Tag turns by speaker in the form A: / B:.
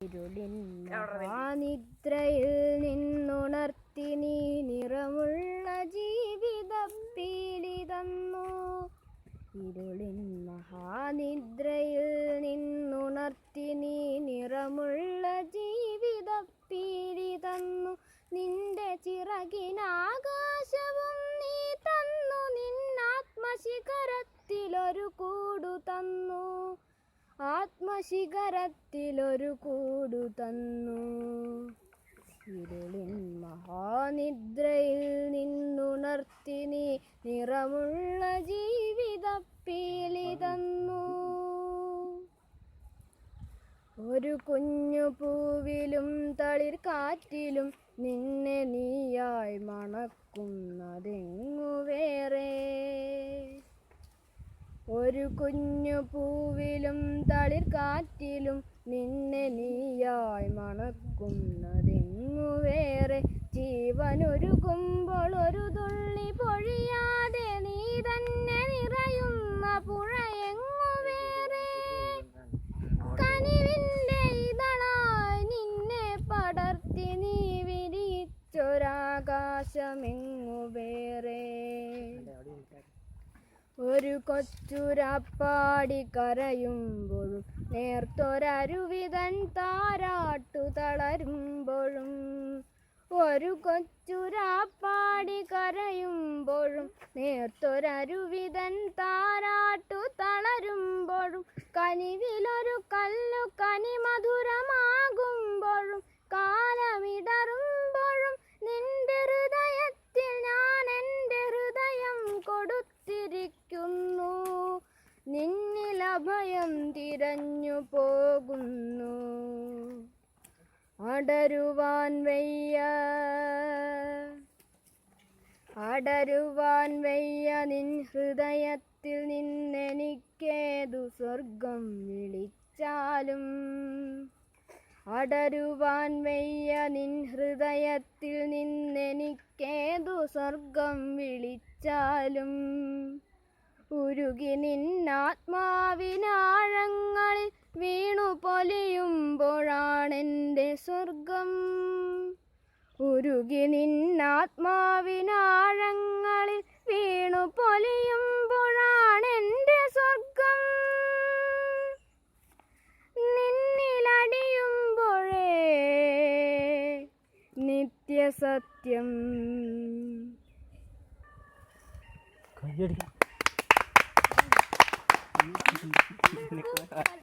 A: ഇരുളിൻ നിദ്രയിൽ നിന്നുണർത്തി നീ നിറമുള്ള ആത്മശിഖരത്തിലൊരു കൂടു തന്നു. ഇരുളിൻ മഹാനിദ്രയിൽ നിന്നുണർത്തി നീ നിറമുള്ള ജീവിത പീലി തന്നു ഒരു കുഞ്ഞു പൂവിലും തളിർ കാറ്റിലും നിന്നെ നീയായി മണക്കുന്നതെങ്ങു വേറെ ഒരു കുഞ്ഞു പൂവിലും തളിർ കാറ്റിലും നിന്നെ നീയായി മണക്കുന്നതെങ്ങു വേറെ? ജീവനൊരുകുമ്പോൾ ഒരു തുള്ളി പൊഴിയാതെ നീ തന്നെ നിറയുന്ന പുഴയെങ്ങു വേറെ? കനിവിന്റെ ഇതളായി നിന്നെ പടർത്തി നീ വിരിച്ചൊരാകാശമെങ്ങു വേറെ ഒരു കൊച്ചുരാപ്പാടി കരയുമ്പോഴും നേർത്തൊരരുവിതൻ താരാട്ടു തളരുമ്പോഴും ഒരു കൊച്ചുരാപ്പാടി കരയുമ്പോഴും നേർത്തൊരരുവിതൻ താരാട്ടു തളരുമ്പോഴും കനിവിലൊരു അഭയം തിരഞ്ഞു പോകുന്നു. അടരുവാൻ വയ്യ. അടരുവാൻ വയ്യ നിൻ ഹൃദയത്തിൽ നിന്നെനിക്കേതു സ്വർഗം വിളിച്ചാലും. അടരുവാൻ വയ്യ നിൻ ഹൃദയത്തിൽ നിന്നെനിക്കേതു സ്വർഗം വിളിച്ചാലും. ഉരുകി നിന്നാത്മാവിനാഴങ്ങളിൽ വീണു പൊലിയുമ്പോഴാണെന്റെ സ്വർഗം. ഉരുകി നിന്നാത്മാവിനാഴങ്ങളിൽ വീണു പൊലിയുമ്പോഴാണെന്റെ സ്വർഗം. നിന്നിലടിയുമ്പോഴേ നിത്യസത്യം.
B: കയ്യടിക്കാം. Nicola.